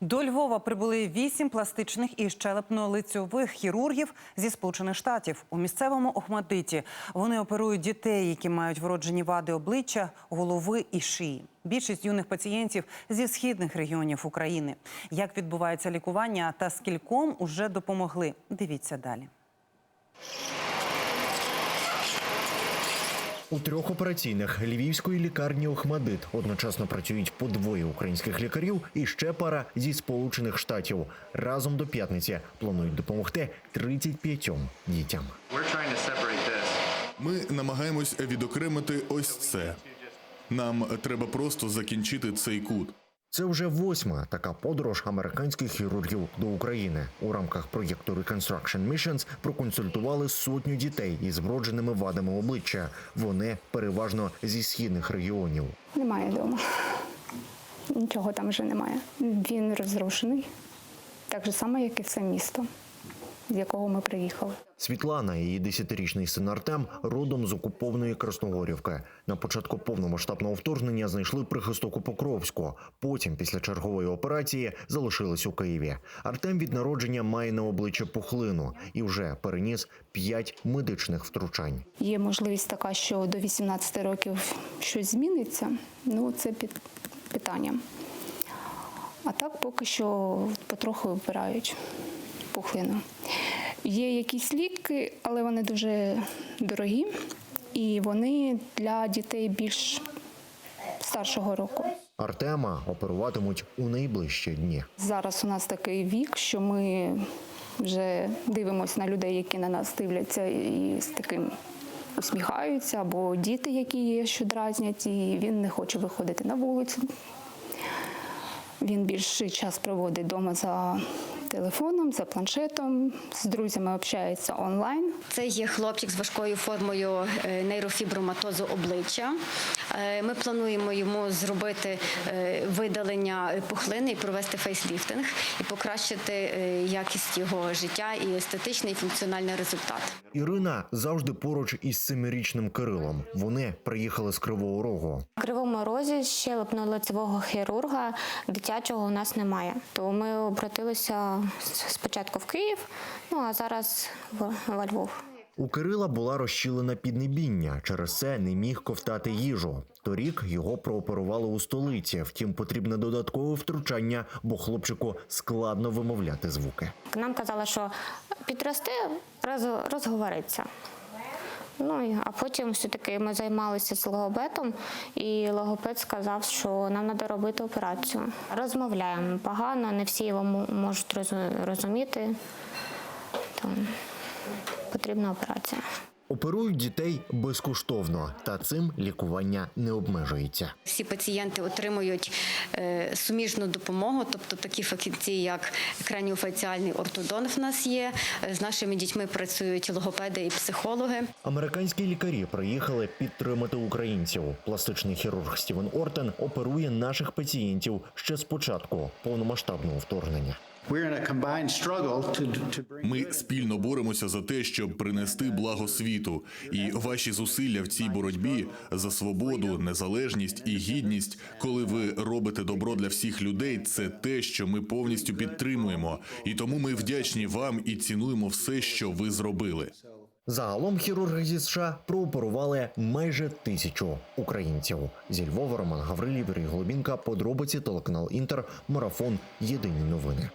До Львова прибули вісім пластичних і щелепно-лицьових хірургів зі сполучених штатів у місцевому Охмадиті. Вони оперують дітей, які мають вроджені вади обличчя, голови і шиї. Більшість юних пацієнтів зі східних регіонів України. Як відбувається лікування та скільком уже допомогли? Дивіться далі. У трьох операційних львівської лікарні Охмадит одночасно працюють по двоє українських лікарів і ще пара зі сполучених штатів. Разом до п'ятниці планують допомогти 35 дітям. Ми намагаємось відокремити ось це. Нам треба просто закінчити цей кут. Це вже восьма така подорож американських хірургів до України. У рамках проєкту Reconstruction Missions проконсультували сотню дітей із вродженими вадами обличчя. Вони переважно зі східних регіонів. Немає вдома. Нічого там вже немає. Він розрушений, так же само, як і все місто, з якого ми приїхали. Світлана і її десятирічний син Артем родом з окупованої Красногорівки. На початку повномасштабного вторгнення знайшли прихисток у Покровську. Потім, після чергової операції, залишились у Києві. Артем від народження має на обличчя пухлину і вже переніс п'ять медичних втручань. Є можливість така, що до 18 років щось зміниться. Ну, це під питанням. А так поки що потроху вибирають пухлину. Є якісь ліки, але вони дуже дорогі, і вони для дітей більш старшого року. Артема оперуватимуть у найближчі дні. Зараз у нас такий вік, що ми вже дивимося на людей, які на нас дивляться і з таким усміхаються, або діти, які є, що дразнять, і він не хоче виходити на вулицю. Він більший час проводить вдома за телефоном, за планшетом, з друзями общається онлайн. Це є хлопчик з важкою формою е, нейрофіброматозу обличчя. Е, Ми плануємо йому зробити е, видалення пухлини і провести фейсліфтинг і покращити якість його життя і естетичний і функціональний результат. Ірина завжди поруч із семирічним Кирилом. Вони приїхали з Кривого Рогу. В Кривому розі щелепно-лицевого хірурга дитячого у нас немає. То ми обратилися спочатку в Київ, ну а зараз в, во Львов. У Кирила була розщілена піднебіння, через це не міг ковтати їжу. Торік його прооперували у столиці. Втім, потрібне додаткове втручання, бо хлопчику складно вимовляти звуки. Нам казали, що підрости, роз, розговориться. Ну а потім все-таки ми займалися з логопедом, і логопед сказав, що нам треба робити операцію. Розмовляємо погано, не всі його можуть розуміти. То потрібна операція. Оперують дітей безкоштовно, та цим лікування не обмежується. Всі пацієнти отримують е, суміжну допомогу, тобто такі фахівці, як краніофаціальний ортодонт в нас є. Е, З нашими дітьми працюють логопеди і психологи. Американські лікарі приїхали підтримати українців. Пластичний хірург Стівен Ортен оперує наших пацієнтів ще з початку повномасштабного вторгнення. We're in a combined struggle to, to bring. Ми спільно боремося за те, щоб принести благо світу, і ваші зусилля в цій боротьбі за свободу, незалежність і гідність, коли ви робите добро для всіх людей, це те, що ми повністю підтримуємо. І тому ми вдячні вам і цінуємо все, що ви зробили. Загалом хірурги зі США прооперували майже тисячу українців. Зі Львова Роман Гаврилів, Юрій Глобінка, подробиці телеканал Інтер, марафон. Єдині новини.